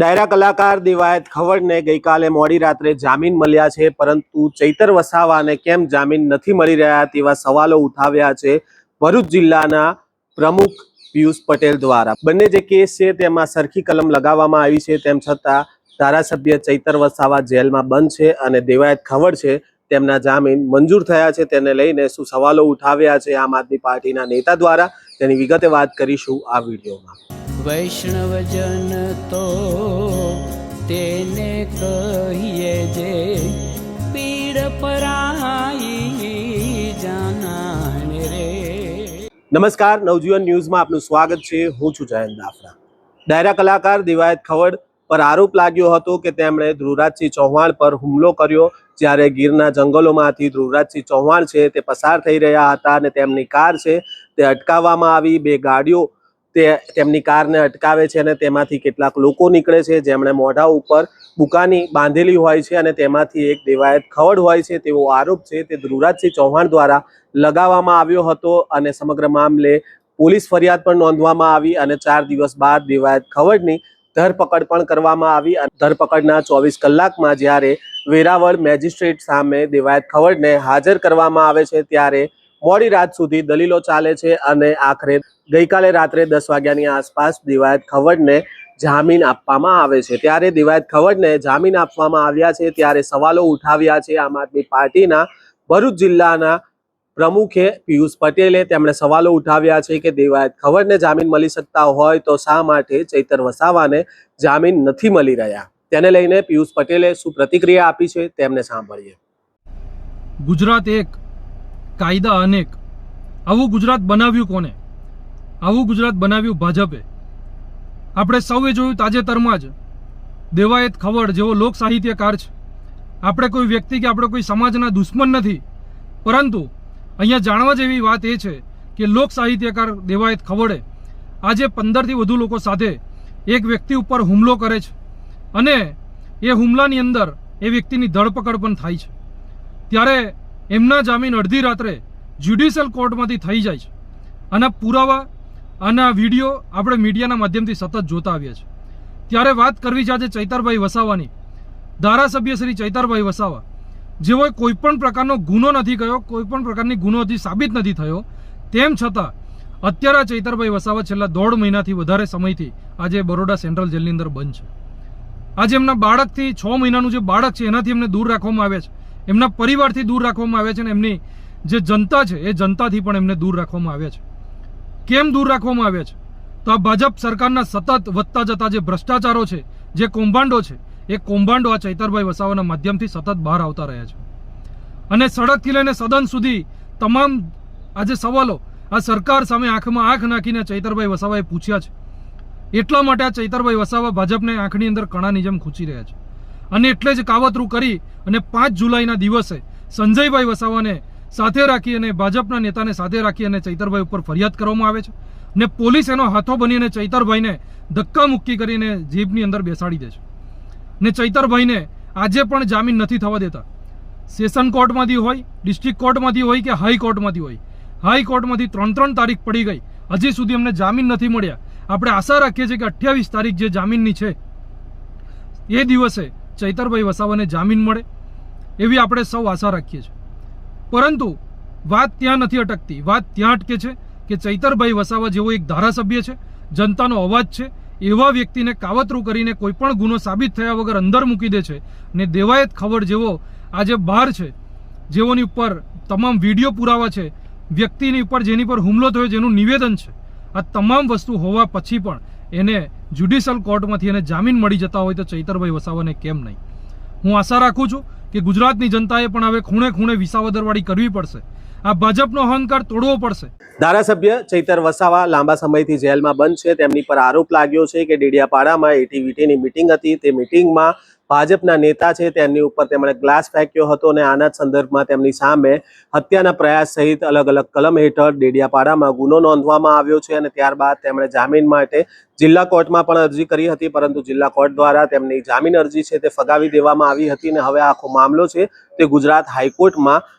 ડાયરા કલાકાર દિવાયત ખવડને ગઈકાલે મોડી રાત્રે જામીન મળ્યા છે, પરંતુ ચૈતર વસાવાને કેમ જામીન નથી મળી રહ્યા તેવા સવાલો ઉઠાવ્યા છે ભરૂચ જિલ્લાના પ્રમુખ પિયુષ પટેલ દ્વારા. બંને જે કેસ છે તેમાં સરખી કલમ લગાવવામાં આવી છે, તેમ છતાં ધારાસભ્ય ચૈતર વસાવા જેલમાં બંધ છે અને દેવાયત ખવડ છે, તેમના જામીન મંજૂર થયા છે, તેને લઈને શું સવાલો ઉઠાવ્યા છે આમ આદમી પાર્ટીના નેતા દ્વારા તેની વિગતે વાત કરીશું આ વિડીયોમાં. વૈષ્ણવજન તો તેને કહીએ જે પીડ પરાઈ જાનાને રે. નમસ્કાર, નવજીવન ન્યૂઝમાં આપનું સ્વાગત છે. હું છું જયંત દાફરા ડાયરા કલાકાર દિવાયત ખવડ પર આરોપ લાગ્યો હતો કે તેમણે ધ્રુવરાજસિંહ ચૌહાણ પર હુમલો કર્યો જ્યારે ગીરના જંગલોમાંથી ધ્રુવરાજસિંહ ચૌહાણ છે તે પસાર થઈ રહ્યા હતા અને તેમની કાર છે તે અટકાવવામાં આવી. બે ગાડીઓ તે તેમની કારને અટકાવે છે અને તેમાંથી કેટલાક લોકો નીકળે છે. જેમણે મોઢા ઉપર બુકાની બાંધેલી હોય છે અને તેમાંથી એક દેવાયત ખવડ હોય છે. તેવો આરોપ છે તે ધ્રુવરાજસિંહ ચૌહાણ દ્વારા લગાવવામાં આવ્યો હતો અને સમગ્ર મામલે પોલીસ ફરિયાદ પણ નોંધવામાં આવી અને ચાર દિવસ બાદ દેવાયત ખવડની ધરપકડ પણ કરવામાં આવી અને ધરપકડના ચોવીસ કલાકમાં જ્યારે વેરાવળ મેજિસ્ટ્રેટ સામે દેવાયત ખવડને હાજર કરવામાં આવે છે ત્યારે મોડી રાત સુધી દલીલો ચાલે છે અને આખરે ગઈકાલે રાત્રે દસ વાગ્યાની આસપાસ દિવાયત ખવડને જામીન આપવામાં આવે છે. ત્યારે દિવાયત ખવડને જામીન આપવામાં આવ્યા છે, ત્યારે સવાલો ઉઠાવ્યા છે આમ આદમી પાર્ટીના ભરૂચ જિલ્લાના પ્રમુખે પિયુષ પટેલે. તેમણે સવાલો ઉઠાવ્યા છે કે દેવાયત ખવડને જામીન મળી શકતા હોય તો શા માટે ચૈતર વસાવાને જામીન નથી મળી રહ્યા? તેને લઈને પિયુષ પટેલે શું પ્રતિક્રિયા આપી છે, તેમને સાંભળીએ. ગુજરાત એક કાયદા અનેક આવું ગુજરાત બનાવ્યું કોને? આવું ગુજરાત બનાવ્યું ભાજપે. આપણે સૌએ જોયું તાજેતરમાં જ દેવાયત ખવડ જેવો લોક સાહિત્યકાર છે. આપણે કોઈ વ્યક્તિ કે આપણે કોઈ સમાજના દુશ્મન નથી. પરંતુ અહીંયા જાણવા જેવી વાત એ છે કે લોક સાહિત્યકાર દેવાયત ખવડે આજે પંદરથી વધુ લોકો સાથે એક વ્યક્તિ ઉપર હુમલો કરે છે. અને એ હુમલાની અંદર એ વ્યક્તિની ધરપકડ પણ થાય છે. ત્યારે એમના જામીન અડધી રાત્રે જ્યુડિશિયલ કોર્ટમાંથી થઈ જાય છે. આના પુરાવા, આના વીડિયો આપણે મીડિયાના માધ્યમથી સતત જોતા આવ્યા છે ત્યારે વાત કરવી છે આજે ચૈતરભાઈ વસાવાની, ધારાસભ્ય શ્રી ચૈતરભાઈ વસાવા. જેઓએ કોઈપણ પ્રકારનો ગુનો નથી કયો કોઈપણ પ્રકારની ગુનો હજી સાબિત નથી થયો, તેમ છતાં અત્યારે ચૈતરભાઈ વસાવા છેલ્લા દોઢ મહિનાથી વધારે સમયથી આજે બરોડા સેન્ટ્રલ જેલની અંદર બંધ છે. આજે એમના બાળકથી છ મહિનાનું જે બાળક છે, એનાથી એમને દૂર રાખવામાં આવે છે. એમના પરિવારથી દૂર રાખવામાં આવે છે અને એમની જે જનતા છે, એ જનતાથી પણ એમને દૂર રાખવામાં આવ્યા છે. કેમ દૂર રાખવામાં આવ્યા છે? તો આ ભાજપ સરકારના સતત વધતા જતા જે ભ્રષ્ટાચારો છે, જે કૌભાંડો છે, એ કૌભાંડો આ ચૈતરભાઈ વસાવાના માધ્યમથી સતત બહાર આવતા રહ્યા છે. અને સડકથી લઈને સદન સુધી તમામ આ જે સવાલો, આ સરકાર સામે આંખમાં આંખ નાખીને ચૈતરભાઈ વસાવાએ પૂછ્યા છે. એટલા માટે આ ચૈતરભાઈ વસાવા ભાજપને આંખની અંદર કણાની જેમ ખૂંચી રહ્યા છે. અને એટલે જ કાવતરું કરી અને પાંચ જુલાઈના દિવસે સંજયભાઈ વસાવાને સાથે રાખી અને ભાજપના નેતાને સાથે રાખી અને ચૈતરભાઈ ઉપર ફરિયાદ કરવામાં આવે છે ને પોલીસ એનો હાથો બનીને ચૈતરભાઈને ધક્કા મુક્કી કરીને જીપની અંદર બેસાડી દે છે. ને ચૈતરભાઈને આજે પણ જામીન નથી થવા દેતા. સેશન કોર્ટમાંથી હોય, ડિસ્ટ્રિક્ટ કોર્ટમાંથી હોય કે હાઈકોર્ટમાંથી હોય. હાઈકોર્ટમાંથી ત્રણ ત્રણ તારીખ પડી ગઈ. હજી સુધી અમને જામીન નથી મળ્યા. આપણે આશા રાખીએ છીએ કે અઠ્યાવીસ તારીખ જે જામીનની છે, એ દિવસે ચૈતરભાઈ વસાવાને જામીન મળે એવી આપણે સૌ આશા રાખીએ છીએ. પરંતુ વાત ત્યાં નથી અટકતી. વાત ત્યાં અટકે છે કે ચૈતરભાઈ વસાવા જેવો એક ધારાસભ્ય છે, જનતાનો અવાજ છે, એવા વ્યક્તિને કાવતરું કરીને કોઈપણ ગુનો સાબિત થયા વગર અંદર મૂકી દે છે ને દેવાયત ખબર જેવો આજે બહાર છે, જેઓની ઉપર તમામ વીડિયો પુરાવા છે, વ્યક્તિની ઉપર જેની પર હુમલો થયો જેનું નિવેદન છે. આ તમામ વસ્તુ હોવા પછી પણ એને જ્યુડિશિયલ કોર્ટમાંથી એને જામીન મળી જતા હોય તો ચૈતરભાઈ વસાવાને કેમ નહીં? હું આશા રાખું છું કે ગુજરાતની જનતાએ પણ હવે ખૂણે ખૂણે વિસાવદરવાળી કરવી પડશે. આ ભાજપનો અહંકાર તોડવો પડશે. ધારાસભ્ય ચૈતર વસાવા લાંબા સમયથી જેલમાં બંધ છે. તેમની પર આરોપ લાગ્યો છે કે ડેડિયાપાડામાં એટીવીટીની મિટિંગ હતી. તે મિટિંગમાં ભાજપના નેતા છે. તેમની ઉપર તેમણે ગ્લાસ ફેંક્યો હતો અને આના સંદર્ભમાં તેમની સામે હત્યાના પ્રયાસ સહિત અલગ અલગ કલમ હેઠળ ડેડિયાપાડામાં ગુનો નોંધવામાં આવ્યો છે અને ત્યારબાદ તેમણે જામીન માટે જિલ્લા કોર્ટમાં પણ અરજી કરી હતી. પરંતુ જિલ્લા કોર્ટ દ્વારા તેમની જામીન અરજી છે તે ફગાવી દેવામાં આવી હતી અને હવે આખો મામલો છે તે ગુજરાત હાઈકોર્ટમાં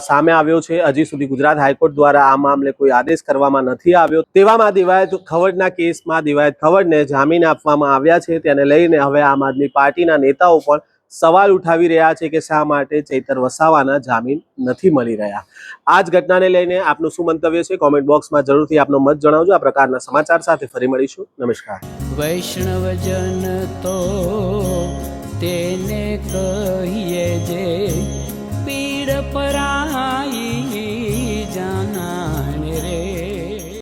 સામે આવ્યો છે. હજી સુધી ગુજરાત હાઈકોર્ટ દ્વારા આ મામલે કોઈ આદેશ કરવામાં નથી આવ્યો. તેવામાં દિવાયત ખવડના કેસમાં દિવાયત ખવડને જામીન આપવામાં આવ્યા છે. તેને લઈને હવે આમ આદમી પાર્ટીના નેતાઓ પણ સવાલ ઉઠાવી રહ્યા છે કે શા માટે ચૈતર વસાવાના જામીન નથી મળી રહ્યા. આ જ ઘટનાને લઈને આપનું શું મંતવ્ય છે? કોમેન્ટ બોક્સમાં જરૂરથી આપનો મત જણાવજો. આ પ્રકારના સમાચાર સાથે ફરી મળીશું. નમસ્કાર. વૈષ્ણવજન તો તેને કહીએ